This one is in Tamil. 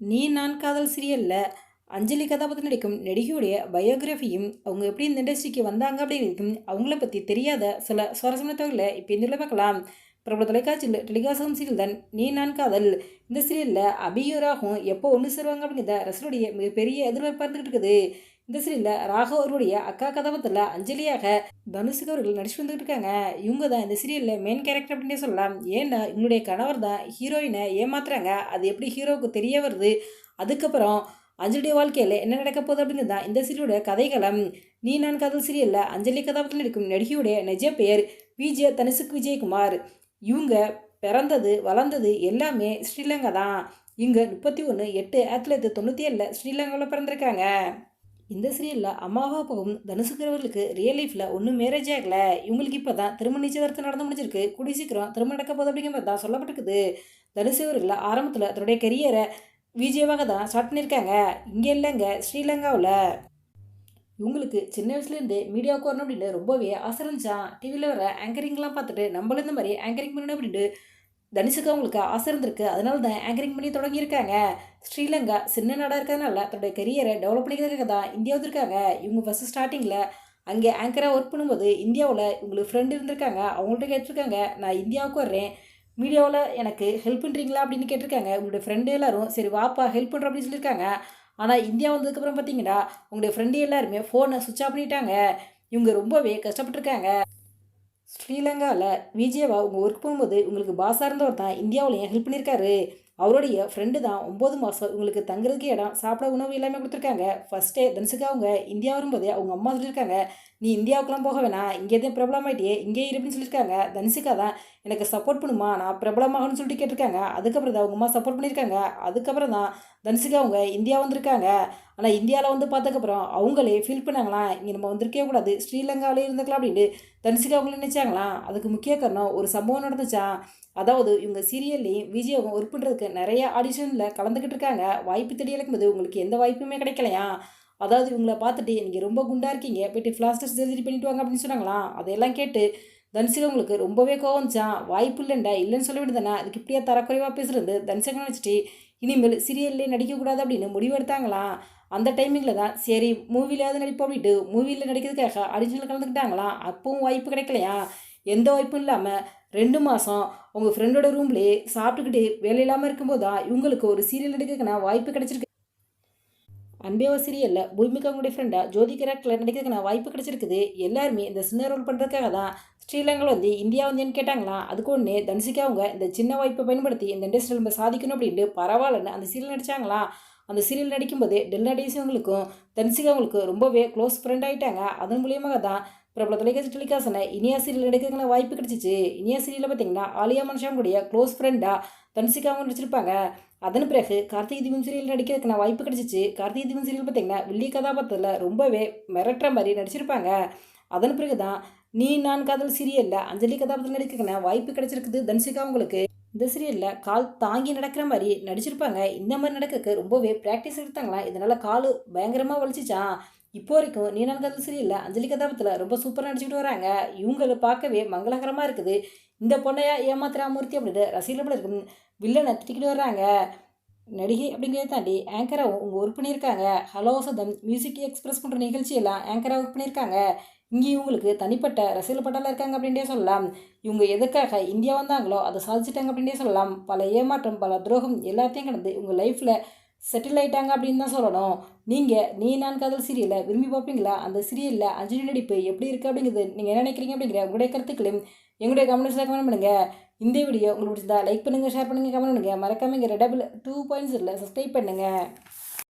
நீ நான் காதல் சீரியலில் அஞ்சலி கதாபாத்திரம் நடிக்கும் நடிகையுடைய பயோகிராஃபியும் அவங்க எப்படி இந்த இண்டஸ்ட்ரிக்கு வந்தாங்க அப்படின்னு அவங்கள பற்றி தெரியாத சில சுவாரஸ்யமான தகவலை இப்போ இந்த பார்க்கலாம். பிரபல தொலைக்காட்சியில் டெலிகாசம் சீரியல் தான் நீ நான் காதல். இந்த சீரியலில் அபியூராகும் எப்போ ஒன்று சேருவாங்க அப்படிங்கிறத ரசனுடைய மிகப்பெரிய எதிர்பார்ப்பாக இருந்துகிட்டு இருக்குது. இந்த சீரியலில் ராகவ் அவருடைய அக்கா கதாபாத்திரத்தில் அஞ்சலியாக தனுஷுக்கு அவர்கள் நடிச்சு வந்துக்கிட்டு இருக்காங்க. இவங்க தான் இந்த சீரியலில் மெயின் கேரக்டர் அப்படின்னே சொல்லலாம். ஏன்னா இவங்களுடைய கணவர் தான் ஹீரோயினை ஏமாத்துறாங்க. அது எப்படி ஹீரோவுக்கு தெரிய வருது? அதுக்கப்புறம் அஞ்சலியுடைய வாழ்க்கையில் என்ன நடக்க போகுது அப்படிங்கிறது தான் இந்த சீரியலோட கதைகளம் நீ நான் காதல் சீரியலில் அஞ்சலி கதாபாத்திரம் நடிக்கும் நடிகையுடைய நிஜ பெயர் விஜய தனுசுக் விஜயகுமார். இவங்க பிறந்தது வளர்ந்தது எல்லாமே ஸ்ரீலங்கா தான் இங்கே முப்பத்தி ஒன்று எட்டு ஆயிரத்தி தொள்ளாயிரத்தி தொண்ணூற்றி ஏழில் ஸ்ரீலங்காவில் பிறந்திருக்காங்க. இந்த சீரியலில் அம்மாவா போகும் தனுசுக்கிறவர்களுக்கு ரியல் லைஃப்பில் ஒன்றும் மேரேஜ் ஆகலை. இவங்களுக்கு இப்போ தான் திருமண நிச்சயதார்த்தம் நடந்து முடிஞ்சிருக்கு. கூடி சீக்கிரம் திருமணம் நடக்க போகுது அப்படிங்கிற தான் சொல்லப்பட்டிருக்குது. தனுசு அவர்கள் ஆரம்பத்தில் தன்னுடைய கரியரை விஜயவாக தான் ஸ்டார்ட் பண்ணியிருக்காங்க. இங்கே இல்லைங்க ஸ்ரீலங்காவில். இவங்களுக்கு சின்ன வயசுலேருந்தே மீடியாவுக்கு வரணும் அப்படின்னு ரொம்பவே ஆசை இருந்துச்சான் டிவியில் வர ஆங்கரிங்லாம் பார்த்துட்டு நம்மளும் இந்த மாதிரி ஆங்கரிங் பண்ணணும் அப்படின்ட்டு தனுஷுக்கு அவங்களுக்கு ஆசை இருந்திருக்கு. அதனால தான் ஆங்கரிங் பண்ணி தொடங்கியிருக்காங்க. ஸ்ரீலங்கா சின்ன நாடாக இருக்கிறதுனால தன்னுடைய கரியரை டெவலப் பண்ணிக்கிறதுக்காக தான் இந்தியா வந்திருக்காங்க இவங்க ஃபஸ்ட்டு ஸ்டார்டிங்கில் அங்கே ஆங்கராக ஒர்க் பண்ணும்போது இந்தியாவில் இவங்களுக்கு ஃப்ரெண்டு இருந்திருக்காங்க. அவங்கள்ட்ட கேட்டிருக்காங்க நான் இந்தியாவுக்கு வர்றேன். மீடியாவில் எனக்கு ஹெல்ப் பண்ணுறீங்களா அப்படின்னு கேட்டிருக்காங்க. உங்களுடைய ஃப்ரெண்டு எல்லாரும் சரி வாப்பா ஹெல்ப் பண்ணுறோம் அப்படின்னு சொல்லியிருக்காங்க. ஆனால் இந்தியா வந்ததுக்கப்புறம் பார்த்தீங்கன்னா உங்களுடைய ஃப்ரெண்டு எல்லாருமே ஃபோனை சுவிட்ச் ஆஃப் பண்ணிட்டாங்க. இவங்க ரொம்பவே கஷ்டப்பட்டுருக்காங்க. ஸ்ரீலங்காவில் விஜயவா உங்கள் ஒர்க் போகும்போது உங்களுக்கு பாஸாக இருந்தவர் தான் இந்தியாவிலையும் ஹெல்ப் பண்ணியிருக்காரு அவருடைய ஃப்ரெண்டு தான் ஒம்பது மாதம் உங்களுக்கு தங்குறதுக்கு இடம் சாப்பிட உணவு எல்லாமே கொடுத்துருக்காங்க. ஃபஸ்ட்டே தனுசுக்கு அவங்க இந்தியா வரும்போதே அவங்க அம்மா சொல்லியிருக்காங்க நீ இந்தியாவுக்குலாம் போக வேணாம் இங்கே எதுவும் பிரபலம் ஆகிட்டே இங்கே இரு சொல்லியிருக்காங்க. தனுஷிகா தான் எனக்கு சப்போர்ட் பண்ணுமா நான் பிரபலமாகணும்னு சொல்லிட்டு கேட்டிருக்காங்க. அதுக்கப்புறம் தான் அவங்க அம்மா சப்போர்ட் பண்ணியிருக்காங்க. அதுக்கப்புறம் தான் தனுஷிகா அவங்க இந்தியா வந்திருக்காங்க. ஆனால் இந்தியாவில் வந்து பார்த்ததுக்கப்புறம் அவங்களே ஃபீல் பண்ணாங்களாம் இங்கே நம்ம வந்திருக்கே கூடாது ஸ்ரீலங்காவிலே இருந்துக்கலாம் அப்படின்ட்டு தனுஷிகா அவங்கள நினச்சாங்களாம். அதுக்கு முக்கிய காரணம் ஒரு சம்பவம் நடந்துச்சா அதாவது இவங்க சீரியல்லையும் விஜயம் ஒர்க் பண்ணுறதுக்கு நிறைய ஆடிஷனில் கலந்துக்கிட்டு இருக்காங்க. வாய்ப்பு தேடி இழக்கும்போது உங்களுக்கு எந்த வாய்ப்புமே கிடைக்கலையா? அதாவது இவங்களை பார்த்துட்டு நீங்கள் ரொம்ப குண்டாக இருக்கீங்க. போயிட்டு ஃப்ளாஸ்டர் சர்ஜரி பண்ணிட்டு வாங்க அப்படின்னு சொன்னாங்களா? அதையெல்லாம் கேட்டு தனுஷிகா உங்களுக்கு ரொம்பவே கோவம்ச்சான் வாய்ப்பு இல்லைண்டா. இல்லைன்னு சொல்ல விடுதானே? அதுக்கு இப்படியே தரக்குறைவாக பேசுகிறது தனுஷிகா நினச்சிட்டு இனிமேல் சீரியல்லே நடிக்கக்கூடாது அப்படின்னு முடிவு எடுத்தாங்களாம் அந்த டைமிங்கில் தான் சரி மூவிலையாவது நடிப்போம் அப்படின்ட்டு மூவியில் நடிக்கிறதுக்காக அடிஷனில் கலந்துக்கிட்டாங்களாம் அப்பவும் வாய்ப்பு கிடைக்கலையா? எந்த வாய்ப்பும் இல்லாமல் ரெண்டு மாதம் உங்கள் ஃப்ரெண்டோட ரூம்லேயே சாப்பிட்டுக்கிட்டே வேலை இல்லாமல் இருக்கும்போது தான் இவங்களுக்கு ஒரு சீரியல் நடிக்கிறதுக்கான வாய்ப்பு கிடச்சிருக்கு. அன்பேவா சீரியலில் பூமிகா உங்களுடைய ஃப்ரெண்டாக ஜோதி கேரக்டரில் நடிக்கிறதுக்கான வாய்ப்பு கிடச்சிருக்குது. எல்லாருமே இந்த சின்ன ரோல் பண்ணுறதுக்காக தான் ஸ்ரீலங்கா வந்து இந்தியா வந்து கேட்டாங்களா? அதுக்கு ஒன்று தனுஷிகா அவங்க இந்த சின்ன வாய்ப்பை பயன்படுத்தி இந்த இண்டஸ்ட்ரியில் நம்ம சாதிக்கணும் அப்படின்ட்டு பரவாயில்லன்னு அந்த சீரியல் நடித்தாங்களா அந்த சீரியல் நடிக்கும்போதே டெல்லா டேசிவங்களுக்கும் தனுஷிகாவங்களுக்கும் ரொம்பவே க்ளோஸ் ஃப்ரெண்ட் ஆகிட்டாங்க அதன் மூலியமாக தான் பிரபல தொலைக்காட்சி டெலிகாசனை இனியா சீரியல் நடிக்கிறதுக்கான வாய்ப்பு கிடைச்சிச்சு. இனியா சீரியலில் பார்த்தீங்கன்னா ஆலியா மனுஷாவுடைய க்ளோஸ் ஃப்ரெண்டாக தனுசிகாவும் நடிச்சிருப்பாங்க. அதன் பிறகு கார்த்திகை தீபம் சீரியல் நடிக்கிறதுக்கான வாய்ப்பு கிடைச்சிச்சு. கார்த்திகை தீபம் சீரியல் பார்த்தீங்கன்னா வெள்ளி கதாபாத்திரத்தில் ரொம்பவே மிரட்டுற மாதிரி நடிச்சிருப்பாங்க. அதன் பிறகு தான் நீ நான் காதல் சீரியலில் அஞ்சலி கதாபாத்திரம் நடிக்கிறதுக்கான வாய்ப்பு கிடைச்சிருக்குது தனுசிகா உங்களுக்கு இந்த சீரியலில் கால் தாங்கி நடக்கிற மாதிரி நடிச்சிருப்பாங்க. இந்த மாதிரி நடக்கிறதுக்கு ரொம்பவே ப்ராக்டிஸ் எடுத்தாங்களாம் இதனால் கால் பயங்கரமாக வலிச்சிச்சா? இப்போ வரைக்கும் நீ நடந்தது சரியில்லை அஞ்சலி கதாபத்தில் ரொம்ப சூப்பராக நடிச்சுட்டு வராங்க. இவங்களை பார்க்கவே மங்களகரமாக இருக்குது. இந்த பொண்ணையா ஏமாத்திராமூர்த்தி அப்படின்ட்டு ரசிகர்கள் இருக்கும் வில்லனை திட்டிக்கிட்டு வர்றாங்க. நடிகை அப்படிங்கிறத தாண்டி ஆங்கராகவும் உங்கள் ஒர்க் பண்ணியிருக்காங்க. ஹலோ சதம் மியூசிக் எக்ஸ்பிரஸ் பண்ணுற நிகழ்ச்சியெல்லாம் ஆங்கராக ஒர்க் பண்ணியிருக்காங்க. இங்கே இவங்களுக்கு தனிப்பட்ட ரசிகல் பட்டால இருக்காங்க அப்படின்றே சொல்லலாம். இவங்க எதுக்காக இந்தியா வந்தாங்களோ அதை சாதிச்சிட்டாங்க அப்படின்றே சொல்லலாம். பல ஏமாற்றம் பல துரோகம் எல்லாத்தையும் கடந்து உங்கள் லைஃப்பில் செட்டில் ஆகிட்டாங்க அப்படின்னு தான் சொல்லணும். நீங்கள் நீ நான் காதல் சீரியலை விரும்பி பார்ப்பீங்களா? அந்த சீரியலில் அஞ்சலி நடிப்பு எப்படி இருக்குது அப்படிங்கிறது நீங்கள் என்ன நினைக்கிறீங்க அப்படிங்கிற உங்களுடைய கருத்துக்களையும் எங்களுடைய கமெண்ட்ஸில் கமெண்ட் பண்ணுங்கள் இந்த வீடியோ உங்களுக்கு பிடிச்சிருந்தா லைக் பண்ணுங்கள் ஷேர் பண்ணுங்கள் கமெண்ட் பண்ணுங்கள் மறக்காமல் இங்கே ரெடபிள் டூ பாயிண்ட்ஸ் இல்லை சப்ஸ்கிரைப் பண்ணுங்கள்